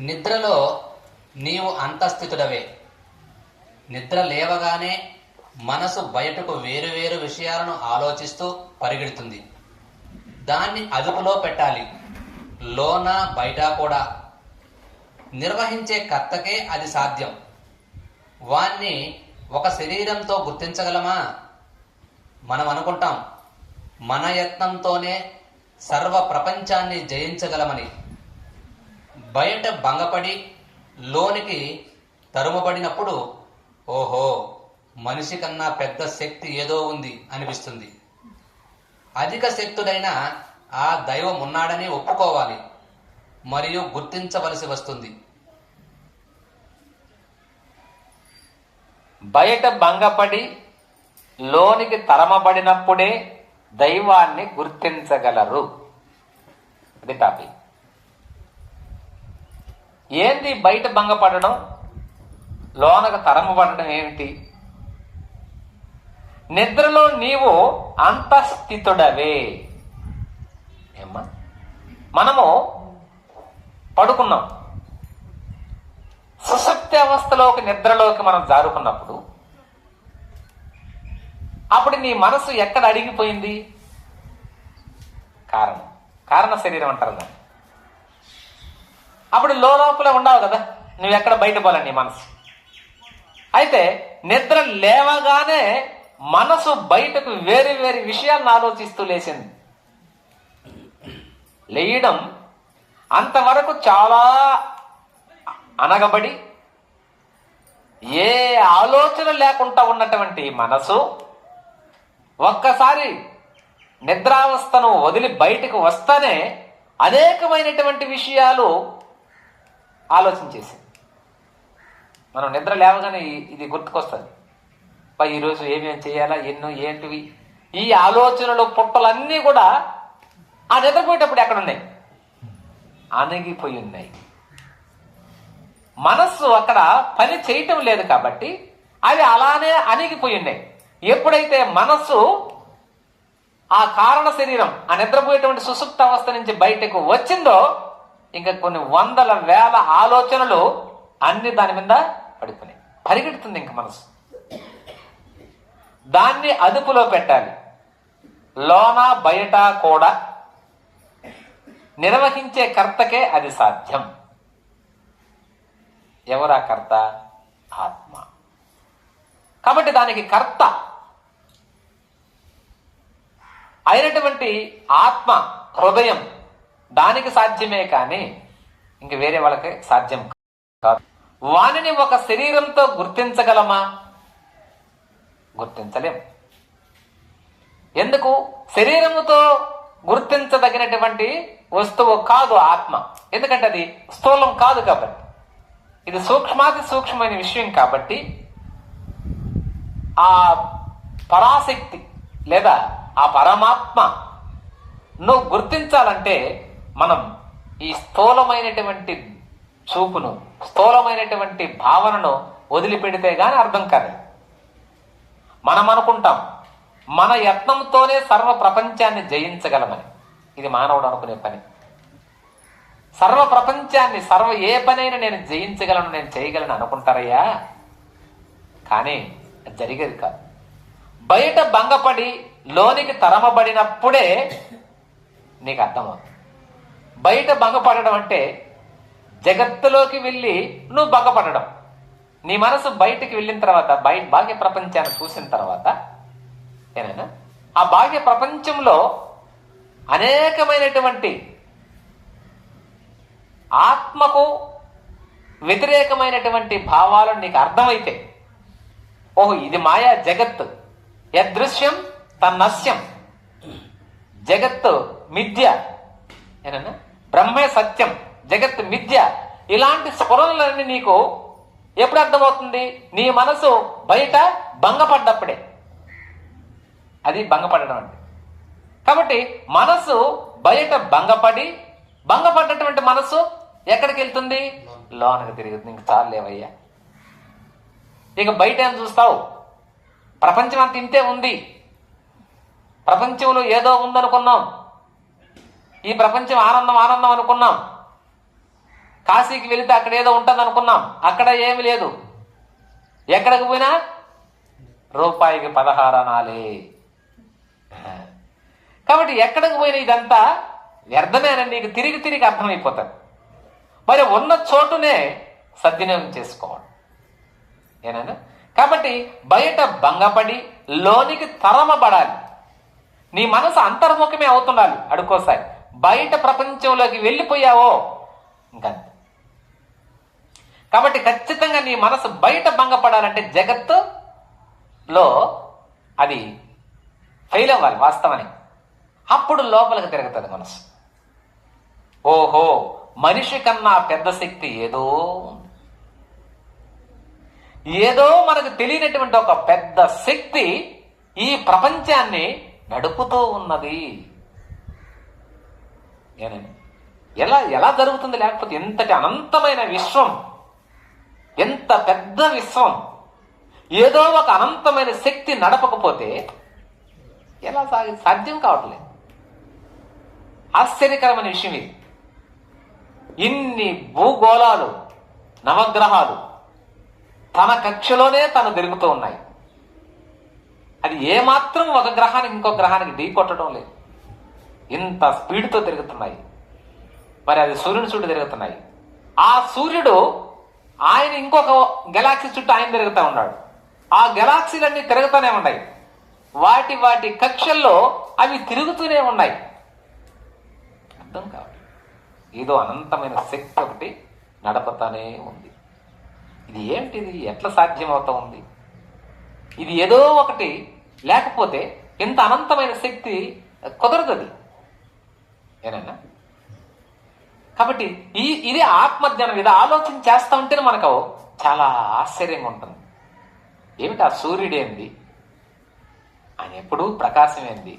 నిద్రలో నీవు అంతస్థితుడవే. నిద్ర లేవగానే మనసు బయటకు వేరు వేరు విషయాలను ఆలోచిస్తూ పరిగెడుతుంది. దాన్ని అదుపులో పెట్టాలి. లోన బయట కూడా. నిర్వహించే కర్తకే అది సాధ్యం. వాణ్ణి ఒక శరీరంతో గుర్తించగలమా? మనం అనుకుంటాం మన యత్నంతోనే సర్వ ప్రపంచాన్ని జయించగలమని. బయట భంగపడి లోనికి తరుమబడినప్పుడు ఓహో మనిషి కన్నా పెద్ద శక్తి ఏదో ఉంది అనిపిస్తుంది. అధిక శక్తుడైన ఆ దైవం ఉన్నాడని ఒప్పుకోవాలి మరియు గుర్తించవలసి వస్తుంది. బయట భంగపడి లోనికి తరమబడినప్పుడే దైవాన్ని గుర్తించగలరు. అది టాపిక్. ఏంది బయట భంగపడడం? లోనకు తరమబడడం ఏమిటి? నిద్రలో నీవు అంతఃస్థితుడవే. ఏమ్మా? మనము పడుకున్నాం. సుశక్తి అవస్థలోకి నిద్రలోకి మనం జారుకున్నప్పుడు అప్పుడు నీ మనసు ఎక్కడ అడిగిపోయింది? కారణం. కారణ శరీరం అంటారు దాన్ని. అప్పుడు లోపల ఉండవు కదా. నువ్వు ఎక్కడ బయట పోలే నీ మనసు. అయితే నిద్ర లేవగానే మనసు బయటకు వేరు వేరు విషయాలను ఆలోచిస్తూ లేచింది. లేయడం అంతవరకు చాలా అనగబడి ఏ ఆలోచన లేకుండా ఉన్నటువంటి మనసు ఒక్కసారి నిద్రావస్థను వదిలి బయటకు వస్తేనే అనేకమైనటువంటి విషయాలు ఆలోచించేసి మనం నిద్ర లేవగానే ఇది గుర్తుకొస్తుంది. పై ఈరోజు ఏమేమి చేయాలా ఎన్నో ఏంటివి? ఈ ఆలోచనలు పుట్టలన్నీ కూడా ఆ నిద్రపోయేటప్పుడు ఎక్కడున్నాయి అణగిపోయి ఉన్నాయి. మనస్సు అక్కడ పని చేయటం లేదు కాబట్టి అవి అలానే అణిగిపోయి ఉన్నాయి. ఎప్పుడైతే మనస్సు ఆ కారణ శరీరం ఆ నిద్రపోయేటువంటి సుసుప్త అవస్థ నుంచి బయటకు వచ్చిందో ఇంకా కొన్ని వందల వేల ఆలోచనలు అన్ని దాని మీద పడిపోయినాయి. పరిగెడుతుంది ఇంక మనసు. దాన్ని అదుపులో పెట్టాలి. లోన బయట కూడా నిర్వహించే కర్తకే అది సాధ్యం. ఎవరా కర్త? ఆత్మ. కాబట్టి దానికి కర్త అయినటువంటి ఆత్మ హృదయం దానికి సాధ్యమే కానీ ఇంక వేరే వాళ్ళకి సాధ్యం కాదు. వానిని ఒక శరీరంతో గుర్తించగలమా? గుర్తించలేం. ఎందుకు? శరీరముతో గుర్తించదగినటువంటి వస్తువు కాదు ఆత్మ. ఎందుకంటే అది స్థూలం కాదు కాబట్టి. ఇది సూక్ష్మాతి సూక్ష్మమైన విషయం కాబట్టి ఆ పరాశక్తి లేదా ఆ పరమాత్మ నువ్వు గుర్తించాలంటే మనం ఈ స్థూలమైనటువంటి చూపును స్థూలమైనటువంటి భావనను వదిలిపెడితే గాని అర్థం కాదు మనం అనుకుంటాం మన యత్నంతోనే సర్వ ప్రపంచాన్ని జయించగలమని. ఇది మానవుడు అనుకునే పని. సర్వ ప్రపంచాన్ని సర్వ ఏ పనైనా నేను జయించగలను నేను చేయగలను అనుకుంటారయ్యా? కానీ అది జరిగేది కాదు. బయట భంగపడి లోనికి తరమబడినప్పుడే నీకు అర్థమవుతుంది. బయట భంగపడడం అంటే జగత్తులోకి వెళ్ళి నువ్వు భంగపడడం. నీ మనసు బయటికి వెళ్ళిన తర్వాత బయట బాహ్య ప్రపంచాన్ని చూసిన తర్వాత ఏనైనా ఆ బాహ్య ప్రపంచంలో అనేకమైనటువంటి ఆత్మకు వ్యతిరేకమైనటువంటి భావాలు నీకు అర్థమైతే ఓహో ఇది మాయా జగత్తు. యదృశ్యం తన్నస్యం. జగత్తు మిథ్య. ఏనన్నా బ్రహ్మే సత్యం జగత్ మిథ్య. ఇలాంటి స్ఫురణలన్నీ నీకు ఎప్పుడు అర్థమవుతుంది? నీ మనసు బయట భంగపడ్డప్పుడే. అది భంగపడడం అంటే కాబట్టి మనసు బయట భంగపడి భంగపడ్డటువంటి మనసు ఎక్కడికి వెళ్తుంది? లోనకి తిరుగుతుంది ఇంక చాలు లేవయ్యా ఇక బయట ఏం చూస్తావు? ప్రపంచం అంత ఇంతే ఉంది. ప్రపంచంలో ఏదో ఉందనుకున్నాం. ఈ ప్రపంచం ఆనందం ఆనందం అనుకున్నాం. కాశీకి వెళితే అక్కడ ఏదో ఉంటుంది అనుకున్నాం. అక్కడ ఏమి లేదు. ఎక్కడికి పోయినా? రూపాయికి పదహారు కాబట్టి ఎక్కడికి పోయిన ఇదంతా వ్యర్థమేనని నీకు తిరిగి తిరిగి అర్థమైపోతుంది. మరి ఉన్న చోటునే సద్వినియోగం చేసుకోవాలి. ఏనైనా? కాబట్టి బయట భంగపడి లోనికి తరమబడాలి. నీ మనసు అంతర్ముఖమే అవుతుండాలి. అడుకోసారి బయట ప్రపంచంలోకి వెళ్ళిపోయావో? ఇంకంతే. కాబట్టి ఖచ్చితంగా నీ మనసు బయట భంగపడాలంటే జగత్తులో అది ఫెయిల్ అవ్వాలి వాస్తవానికి అప్పుడు లోపలికి తిరుగుతుంది మనసు. ఓహో మనిషి కన్నా పెద్ద శక్తి ఏదో ఏదో మనకు తెలియనటువంటి ఒక పెద్ద శక్తి ఈ ప్రపంచాన్ని నడుపుతూ ఉన్నది. ఏనండి? ఎలా ఎలా జరుగుతుంది లేకపోతే ఎంతటి అనంతమైన విశ్వం? ఎంత పెద్ద విశ్వం? ఏదో ఒక అనంతమైన శక్తి నడపకపోతే ఎలా సాగి సాధ్యం కావట్లేదు ఆశ్చర్యకరమైన విషయం ఇది. ఇన్ని భూగోళాలు నవగ్రహాలు తన కక్షలోనే తను తిరుగుతూ ఉన్నాయి. అది ఏమాత్రం ఒక గ్రహానికి ఇంకో గ్రహానికి ఢీ కొట్టడం లేదు. ఇంత స్పీడ్తో తిరుగుతున్నాయి. మరి అది సూర్యుని చుట్టూ తిరుగుతున్నాయి. ఆ సూర్యుడు ఆయన ఇంకొక గెలాక్సీ చుట్టూ ఆయన తిరుగుతూ ఉన్నాడు. ఆ గెలాక్సీలన్నీ తిరుగుతూనే ఉన్నాయి. వాటి వాటి కక్షల్లో అవి తిరుగుతూనే ఉన్నాయి. అర్థం కావాలి ఏదో అనంతమైన శక్తి ఒకటి నడపతానే ఉంది. ఇది ఏంటిది? ఎట్లా సాధ్యమవుతా ఉంది? ఇది ఏదో ఒకటి లేకపోతే ఇంత అనంతమైన శక్తి కుదరదు ఏనా కాబట్టి ఈ ఇది ఆత్మజ్ఞానం ఇది ఆలోచన చేస్తూ ఉంటేనే మనకు చాలా ఆశ్చర్యంగా ఉంటుంది. ఏమిటి ఆ సూర్యుడేంది ఆయన ఎప్పుడూ ప్రకాశం ఏంది?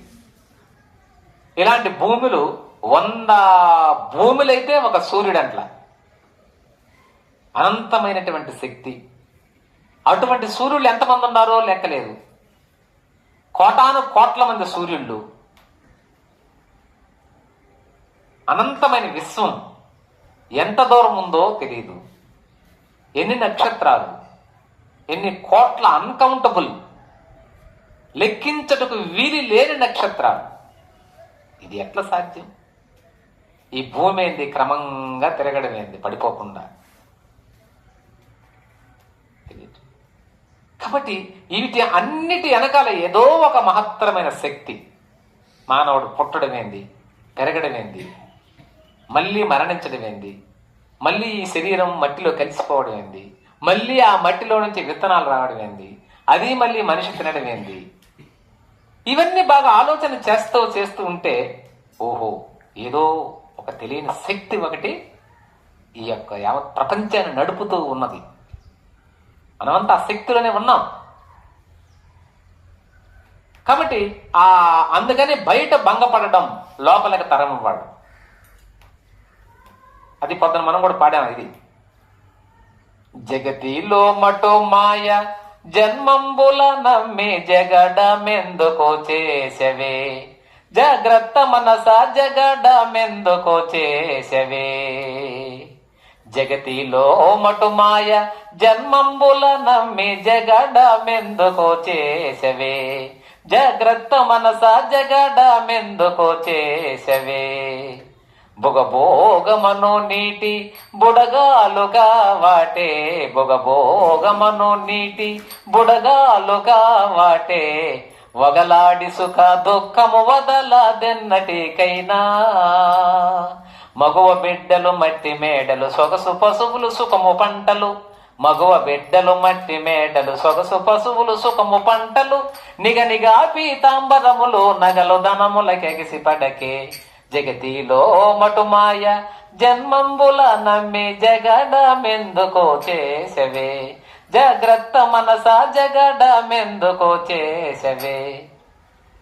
ఇలాంటి భూములు వంద భూములైతే ఒక సూర్యుడు అంట్లా. అనంతమైనటువంటి శక్తి. అటువంటి సూర్యులు ఎంతమంది ఉన్నారో లెక్కలేదు. కోటాను కోట్ల మంది సూర్యుళ్ళు. అనంతమైన విశ్వం ఎంత దూరం ఉందో తెలియదు ఎన్ని నక్షత్రాలు ఎన్ని కోట్ల అన్కౌంటబుల్ లెక్కించటకు వీలు లేని నక్షత్రాలు. ఇది ఎట్లా సాధ్యం? ఈ భూమి ఏంది క్రమంగా తిరగడం ఏంది పడిపోకుండా కాబట్టి వీటి అన్నిటి వెనకాల ఏదో ఒక మహత్తరమైన శక్తి. మానవుడు పుట్టడమేంది పెరగడమేంది మళ్ళీ మరణించడం ఏంది? మళ్ళీ ఈ శరీరం మట్టిలో కలిసిపోవడం ఏంది? మళ్ళీ ఆ మట్టిలో నుంచి విత్తనాలు రావడం ఏంది? అది మళ్ళీ మనిషి తినడం ఏంది? ఇవన్నీ బాగా ఆలోచన చేస్తూ చేస్తూ ఉంటే ఓహో ఏదో ఒక తెలియని శక్తి ఒకటి ఈ యొక్క యావత్ ప్రపంచాన్ని నడుపుతూ ఉన్నది. మనమంతా ఆ శక్తిలోనే ఉన్నాం. కాబట్టి ఆ అందుకని బయట భంగపడడం లోపలికి తరమవాడు అది పొద్దున మనం కూడా పాడాం ఇది. జగతిలో మటో మాయ జన్మంబుల నమ్మి జగడమెందుకో చేసవే. జాగ్రత్త మనస జగడమెందుకో చేసవే. జగతిలో మటు మాయ జన్మంబుల నమ్మి జగడమెందుకో చేసవే. జాగ్రత్త మనస జగడమెందుకో చేసవే. బొగబోగమను నీటి బుడగాలుగా వాటే. బొగబోగమను నీటి బుడగాలుగా వాటే. వగలాడి సుఖ దుఃఖము వదలదెన్నటికైనా. మగువ బిడ్డలు మట్టి మేడలు సొగసు పశువులు సుఖము పంటలు. మగువ బిడ్డలు మట్టి మేడలు సొగసు పశువులు సుఖము పంటలు. నిగనిగా పీతాంబరములు నగలు ధనములకెగిసి పడకే. జగతిలో మటుమాయ జన్మంబుల నమ్మి జగడమెందుకో చేసవే. జాగ్రత్త మనస జగడమెందుకో చేసవే.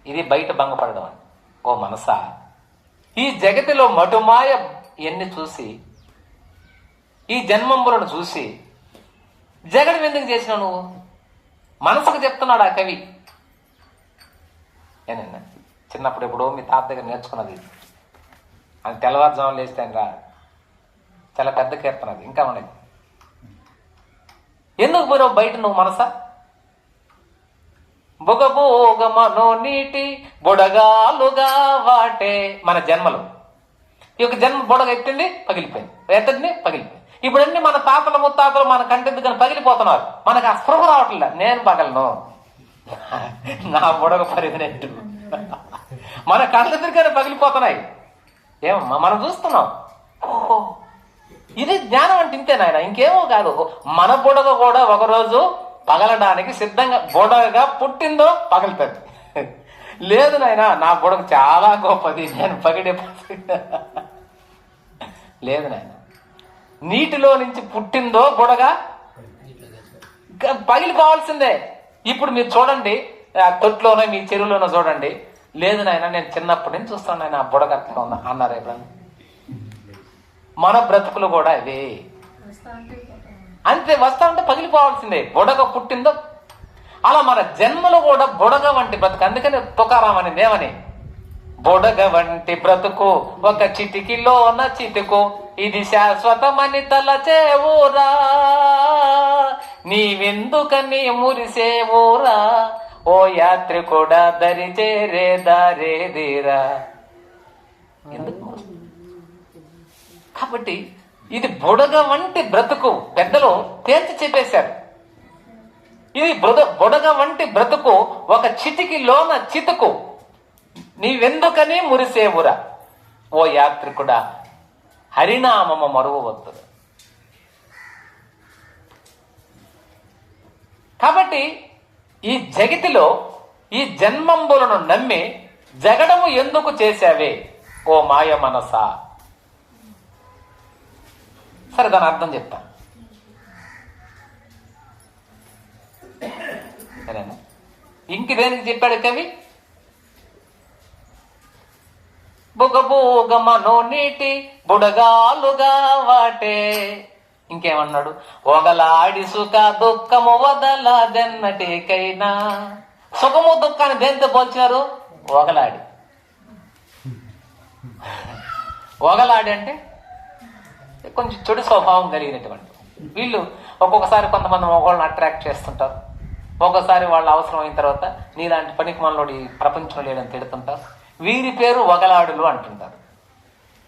ఇది బయట భంగపడడం ఓ మనసా ఈ జగతిలో మటుమాయ ఎన్ని చూసి ఈ జన్మంబులను చూసి జగడం ఎందుకు చేసినావు నువ్వు? మనసుకు చెప్తున్నాడు ఆ కవి? ఏనన్నా చిన్నప్పుడు ఎప్పుడో మీ తాత దగ్గర నేర్చుకున్నది అది అని తెల్లవారుజాము లేస్తే ఆయన రా చాలా పెద్ద కీర్తన అది ఇంకా ఉన్నది. ఎందుకు పోయినావు బయట నువ్వు మనసా? బుగబోగ మనో నీటి బుడగాలుగా వాటే మన జన్మలు. ఈ యొక్క జన్మ బుడగ ఎత్తింది పగిలిపోయింది. ఎత్తింది పగిలిపోయింది. ఇప్పుడు అన్ని మన తాతల ముత్తాతలు మన కంటెందుకు కానీ పగిలిపోతున్నారు. మనకు ఆ స్పృహ రావట్లేదు నేను పగలను. నా బుడగ పరిగినట్టు మన కళ్ళెదురుగానే పగిలిపోతున్నాయి. ఏమమ్మా మనం చూస్తున్నాం. ఓహో. ఇది జ్ఞానం అంటే ఇంతేనాయన ఇంకేమో కాదు. మన బుడగ కూడా ఒకరోజు పగలడానికి సిద్ధంగా బుడగగా పుట్టిందో పగలుతుంది. లేదు నాయన నా బుడగ చాలా గొప్పది నేను పగిడే లేదు నాయన. నీటిలో నుంచి పుట్టిందో బుడగ పగిలిపోవాల్సిందే. ఇప్పుడు మీరు చూడండి తొట్టులోనో తొట్లోనో మీ చెరువులోనో చూడండి. లేదు నాయన నేను చిన్నప్పటి నుంచి చూస్తాను నాయన ఆ బుడగ అట్లా ఉన్నా అన్నారు ఎప్పుడన్నా? మన బ్రతుకులు కూడా ఇవి. అంతే వస్తా ఉంటే పగిలిపోవాల్సిందే. బుడగ పుట్టిందో? అలా మన జన్మలు కూడా బుడగ వంటి బ్రతుకు. అందుకని తుకారాం అని ఏమని బుడగ వంటి బ్రతుకు ఒక చిటికిలోన చితుకు ఇది శాశ్వతమని తలచేవురా నీవెందుకని మురిసేవురా ఓ యాత్రి కూడా దరి చేరే దారేదిరా ఎందుకు? కాబట్టి ఇది బుడగ వంటి బ్రతుకు. పెద్దలు తేల్చి చెప్పేశారు. ఇది బుడ బుడగ వంటి బ్రతుకు ఒక చితికి లోన చితుకు. నీవెందుకని మురిసేవురా? ఓ యాత్రికుడా హరినామము మరువవద్దు. కాబట్టి ఈ జగతిలో ఈ జన్మంబులను నమ్మి జగడము ఎందుకు చేశావే ఓ మాయ మనసా? సరే దాని అర్థం చెప్తా. సరేనా? ఇంక దేనికి చెప్పాడు కవి? బుగబూగ మనో నీటి బుడగాలుగా వాటే. ఇంకేమన్నాడు? ఒగలాడి సుఖ దుఃఖము వదలదెన్నటికైనా. సుఖము దుఃఖాన్ని దేనితో పోల్చినారు? ఒగలాడి ఒగలాడి అంటే కొంచెం చెడు స్వభావం కలిగినటువంటి వీళ్ళు. ఒక్కొక్కసారి కొంతమంది మగవాళ్ళని అట్రాక్ట్ చేస్తుంటారు. ఒక్కోసారి వాళ్ళ అవసరం అయిన తర్వాత నీలాంటి పనికి మనలోడి ప్రపంచంలో లేదని తిడుతుంటారు. వీరి పేరు ఒగలాడులు అంటుంటారు.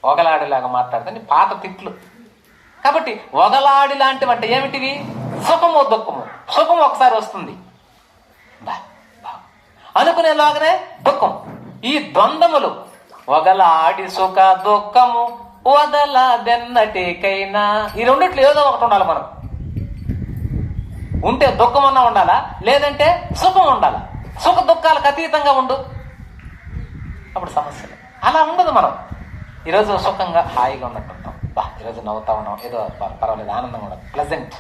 ఒగలాడిలాగా మాట్లాడుతుంది పాత తిట్లు. కాబట్టి వగలాడి లాంటివి అంటే ఏమిటివి? సుఖము దుఃఖము. సుఖం ఒకసారి వస్తుంది. బా, బా. అనుకునేలాగానే దుఃఖం. ఈ ద్వంద్వములు వగలాడి సుఖ దుఃఖము వదలదెన్నటికైనా. ఈ రెండిట్లో ఏదో ఒకటి ఉండాలి మనం. ఉంటే దుఃఖం అన్నా ఉండాలా? లేదంటే సుఖం ఉండాలా? సుఖ దుఃఖాలకు అతీతంగా ఉండు. అప్పుడు సమస్యలు అలా ఉండదు మనం. ఈరోజు సుఖంగా హాయిగా ఉన్నట్టు అబ్బా ఈరోజు నవ్వుతా ఉన్నాం. ఏదో పర్వాలేదు ఆనందంగా ఉన్నాం. ప్లెజెంట్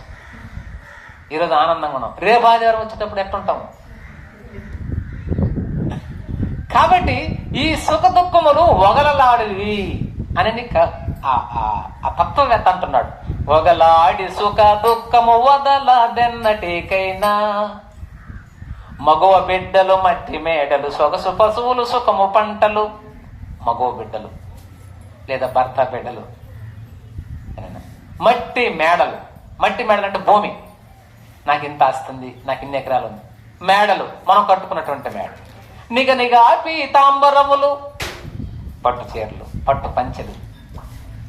ఈరోజు ఆనందంగా ఉన్నాం. రేపు ఆదివారం వచ్చేటప్పుడు ఎట్టుంటాము కాబట్టి ఈ సుఖ దుఃఖములు ఒగలలాడివి అని ఆ- తత్వవేత్త అంటున్నాడు. ఒగలాడి సుఖ దుఃఖము వదలదెన్నటికైనా మగవ బిడ్డలు మట్టి మేడలు సొగసు పశువులు సుఖము పంటలు మగవ బిడ్డలు లేదా భర్త బిడ్డలు మట్టి మేడలు. మట్టి మేడలు అంటే భూమి. నాకు ఇంత ఆస్తుంది నాకు ఇన్ని ఎకరాలు ఉంది. మేడలు మనం కట్టుకున్నటువంటి మేడ. నిగ నిగా పీతాంబరములు పట్టు చీరలు పట్టు పంచెలు.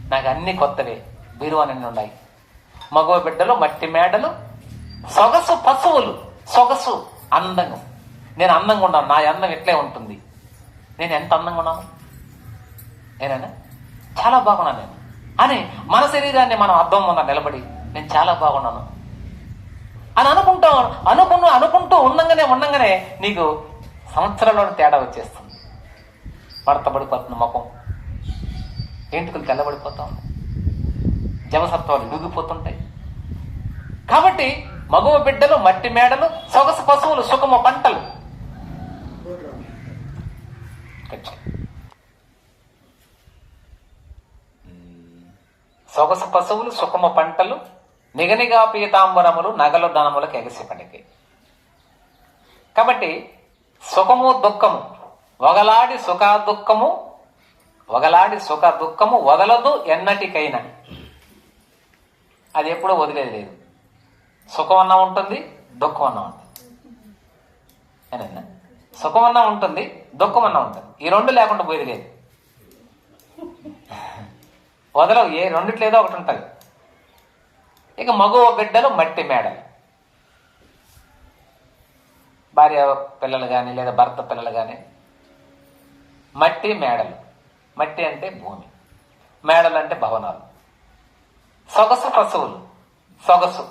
నాకు అన్ని కొత్తవే బీరువానన్నీ ఉన్నాయి. మగవ బిడ్డలు మట్టి మేడలు సొగసు పశువులు. సొగసు అందంగా. నేను అందంగా ఉన్నాను నా అందం ఎట్లే ఉంటుంది? నేను ఎంత అందంగా ఉన్నాను నేనైనా? చాలా బాగున్నాను నేను. అని మన శరీరాన్ని మనం అర్థం ముందు నిలబడి నేను చాలా బాగున్నాను. అని అనుకుంటాం అనుకున్న అనుకుంటూ ఉండంగానే ఉండంగానే నీకు సంవత్సరంలోనే తేడా వచ్చేస్తుంది. పడతబడిపోతుంది ముఖం. ఏంటికలు తెల్లబడిపోతాం. జవసత్వాలు లూగిపోతుంటాయి. కాబట్టి మగవ బిడ్డలు మట్టి మేడలు సొగసు పశువులు సుఖమ పంటలు. సొగసు పశువులు సుఖము పంటలు నిగనిగా పీతాంబరములు నగలు ధనములకు ఎగసిపడికి కాబట్టి సుఖము దుఃఖము వగలాడి సుఖ దుఃఖము వగలాడి సుఖ దుఃఖము వదలదు ఎన్నటికైనా. అది ఎప్పుడూ వదిలేదు లేదు. సుఖమన్నా ఉంటుంది దుఃఖం ఉంటుంది. ఏనన్నా ఉంటుంది దుఃఖమన్నా ఉంటుంది. ఈ రెండు లేకుండా పోయేది లేదు. వదలవు ఏ రెండిట్లేదో ఒకటి ఉంటుంది. ఇక మగవ బిడ్డలు మట్టి మేడలు భార్య పిల్లలు కానీ లేదా భర్త పిల్లలు కానీ మట్టి మేడలు. మట్టి అంటే భూమి. మేడలు అంటే భవనాలు. సొగసు పశువులు. సొగసు.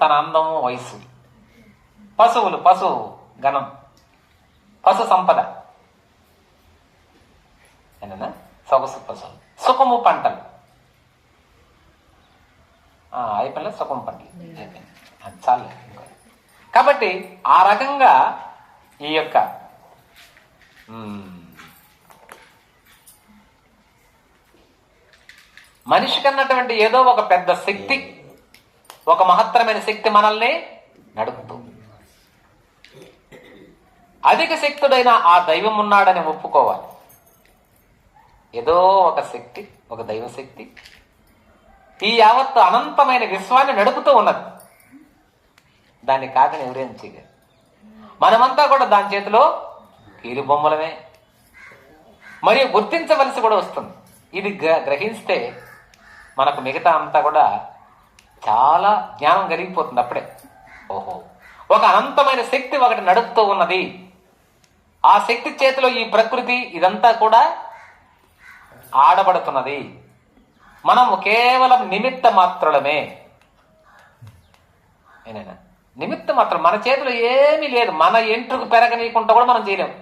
తన అందము వయసు. పశువులు పశువు గణం పశు సంపద. ఏనన్నా సొగసు పశువులు. సుఖము పంటలు. అయిపోయిన సుఖం పంటలు. అయిపోయింది. అది చాలు. కాబట్టి ఆ రకంగా ఈ యొక్క మనిషికి అన్నటువంటి ఏదో ఒక పెద్ద శక్తి ఒక మహత్తరమైన శక్తి మనల్ని నడుపుతూ. అధిక శక్తుడైన ఆ దైవం ఉన్నాడని ఒప్పుకోవాలి. ఏదో ఒక శక్తి ఒక దైవ శక్తి ఈ యావత్తు అనంతమైన విశ్వాన్ని నడుపుతూ ఉన్నది. దాన్ని కాదని ఎవరేం చేయలేరు మనమంతా కూడా దాని చేతిలో కీలు బొమ్మలమే. మరియు గుర్తించవలసి కూడా వస్తుంది. ఇది గ్రహిస్తే మనకు మిగతా అంతా కూడా చాలా జ్ఞానం కలిగిపోతుంది అప్పుడే. ఓహో. ఒక అనంతమైన శక్తి ఒకటి నడుపుతూ ఉన్నది. ఆ శక్తి చేతిలో ఈ ప్రకృతి ఇదంతా కూడా ఆడబడుతున్నది. మనం కేవలం నిమిత్త మాత్రమే. ఏనైనా నిమిత్త మాత్రం మన చేతిలో ఏమీ లేదు. మన ఎంట్రుకు పెరగనీయకుండా కూడా మనం చేయలేం.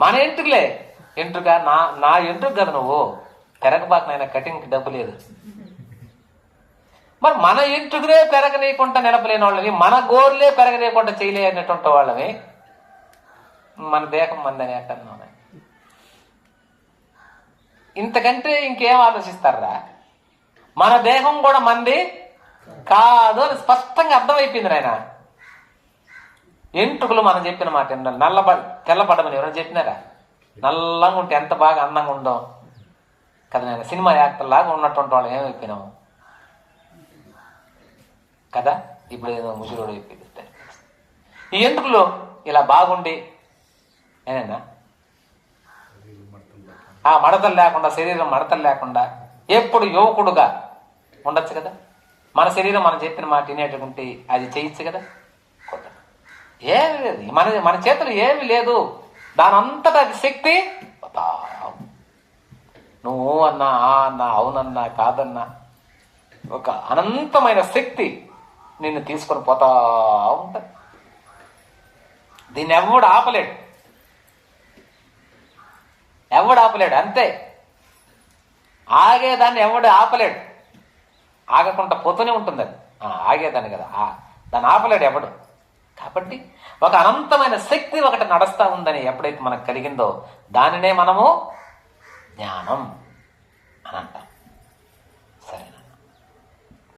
మన ఎంట్రుకులే. ఎంట్రుగా నా నా ఎంట్రుకు కదా నువ్వు. పెరగబాక కటింగ్కి డబ్బు లేదు. మరి మన ఎంట్రుకులే పెరగనీయకుండా నిలపలేని వాళ్ళని మన గోర్లే పెరగనీయకుండా చేయలేనటువంటి వాళ్ళని మన దేహం మందని అంటున్నాను ఇంతకంటే ఇంకేం ఆలోచిస్తారా? మన దేహం కూడా మంది కాదు అని స్పష్టంగా అర్థమైపోయింది నాయన. ఎంట్రుకలు మనం చెప్పిన మాట వినాలి. నల్లబ తెల్లబడమని ఎవరైనా చెప్పినారా? నల్లంగా ఉంటే ఎంత బాగా అందంగా ఉండం కదా నేను సినిమా యాక్టర్ లాగా ఉన్నటువంటి వాళ్ళు ఏమైపోయినాము? కదా ఇప్పుడు ఏదో ముసుగుడు అయిపోయింది. ఈ ఎంట్రుకలు ఇలా బాగుండి ఏనైనా ఆ మడతలు లేకుండా శరీరం మడతలు లేకుండా ఎప్పుడు యువకుడుగా ఉండొచ్చు కదా? మన శరీరం మనం చెప్పిన మాట వినేటటువంటి అది చేయొచ్చు కదా? కుదరదు. ఏమి లేదు. మన మన చేతులు ఏమి లేదు. దాని అంతటా అది శక్తి నువ్వు అన్నా ఆ అన్నా అవునన్నా కాదన్నా ఒక అనంతమైన శక్తి నిన్ను తీసుకొని పోతా ఉంటుంది. దీన్ని ఎవడు ఆపలేడు. ఎవడు ఆపలేడు అంతే. ఆగేదాన్ని ఎవడు ఆపలేడు. ఆగకుండా పోతూనే ఉంటుంది అది. ఆగేదాన్ని కదా. దాన్ని ఆపలేడు ఎవడు. కాబట్టి ఒక అనంతమైన శక్తి ఒకటి నడుస్తూ ఉందని ఎప్పుడైతే మనకు కలిగిందో దానినే మనము జ్ఞానం అని అంటాం.